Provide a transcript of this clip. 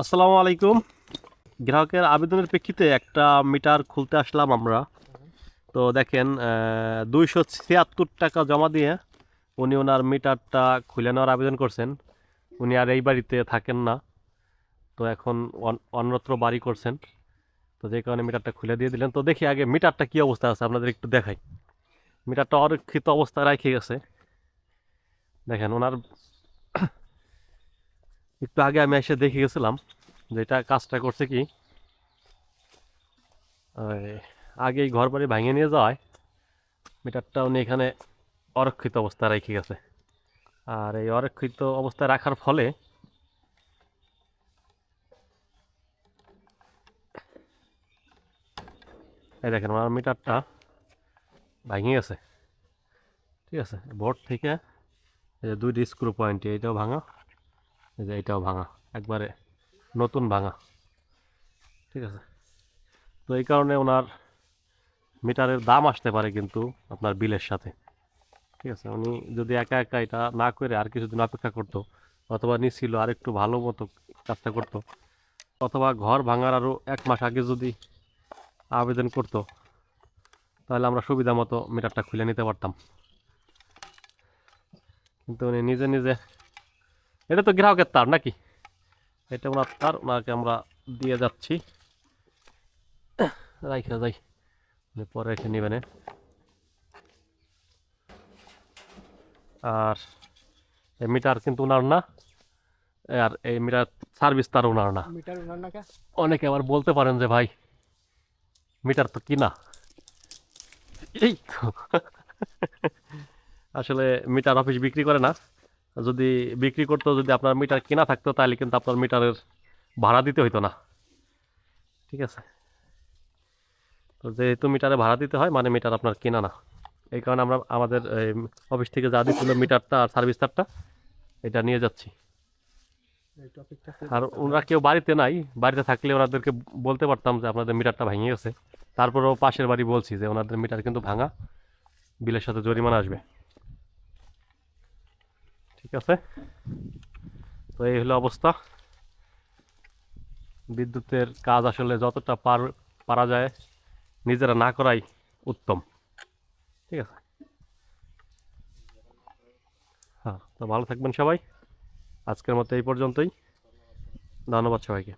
আসসালামু আলাইকুম। গ্রাহকের আবেদনের প্রেক্ষিতে একটা মিটার খুলতে আসলাম আমরা। তো দেখেন দুইশো ছিয়াত্তর টাকা জমা দিয়ে উনি ওনার মিটারটা খুলে নেওয়ার আবেদন করছেন। উনি আর এই বাড়িতে থাকেন না। তো এখন অন্যত্র বাড়ি করছেন। তো যে কারণে মিটারটা খুলে দিয়ে দিলেন। তো দেখি আগে মিটারটা কী অবস্থা আছে, আপনাদের একটু দেখাই। মিটারটা অরক্ষিত অবস্থায় রেখে গেছে। দেখেন, ওনার একটু আগে আমি এসে দেখে গেছিলাম যে এটা কাজটা করছে কি? আগে ঘর বাড়ি ভাঙিয়ে নিয়ে যাওয়ায় মিটারটা উনি এখানে অরক্ষিত অবস্থায় রেখে গেছে। আর এই অরক্ষিত অবস্থায় রাখার ফলে এই দেখেন আমার মিটারটা ভাঙিয়ে গেছে। ঠিক আছে, বোর্ড থেকে দুইটি স্ক্রু পয়েন্ট, এইটাও ভাঙা। এই যে এটাও ভাঙা, একবারে নতুন ভাঙা। ঠিক আছে? তো এই কারণে ওনার মিটারের দাম আসতে পারে কিন্তু আপনার বিলের সাথে। ঠিক আছে? উনি যদি একা একা এটা না করে আর কিছুদিন অপেক্ষা করতো, অথবা নিচ্ছিল আর একটু ভালো মতো কাজটা করতো, অথবা ঘর ভাঙার আরও এক মাস আগে যদি আবেদন করতো, তাহলে আমরা সুবিধা মতো মিটারটা খুলে নিতে পারতাম। কিন্তু উনি নিজে নিজে এটা তো গ্রাহকের তার নাকি? এটা ওনার তার ওনাকে আমরা দিয়ে যাচ্ছি। রাইখা যাই পরে রেখে নেবেন। আর এই মিটার কিন্তু ওনার না আর এই মিটার সার্ভিস তার ওনার না। অনেকে আবার বলতে পারেন যে ভাই মিটার তো কিনা? এই তো। আসলে মিটার অফিস বিক্রি করে না। যদি বিক্রি করতো যদি আপনার মিটার কেনা থাকতো তাহলে কিন্তু আপনার মিটারের ভাড়া দিতে হইতো না। ঠিক আছে? তো যেহেতু মিটারে ভাড়া দিতে হয় মানে মিটার আপনার কেনা না। এই কারণে আমরা আমাদের এই, অফিস থেকে যা দিচ্ছিল মিটারটা আর সার্ভিস তারটা এটা নিয়ে যাচ্ছি। আর ওনারা কেউ বাড়িতে নাই। বাড়িতে থাকলে ওনাদেরকে বলতে পারতাম যে আপনাদের মিটারটা ভেঙে গেছে। তারপরেও পাশের বাড়ি বলছি যে ওনাদের মিটার কিন্তু ভাঙা। বিলের সাথে জরিমানা আসবে। ঠিক আছে? তো এই হলো অবস্থা। বিদ্যুতের কাজ আসলে যতটা পার, পারা যায়, নিজেরা না করাই উত্তম। ঠিক আছে? হ্যাঁ তো ভালো থাকবেন সবাই। আজকের মতো এই পর্যন্তই। ধন্যবাদ সবাইকে।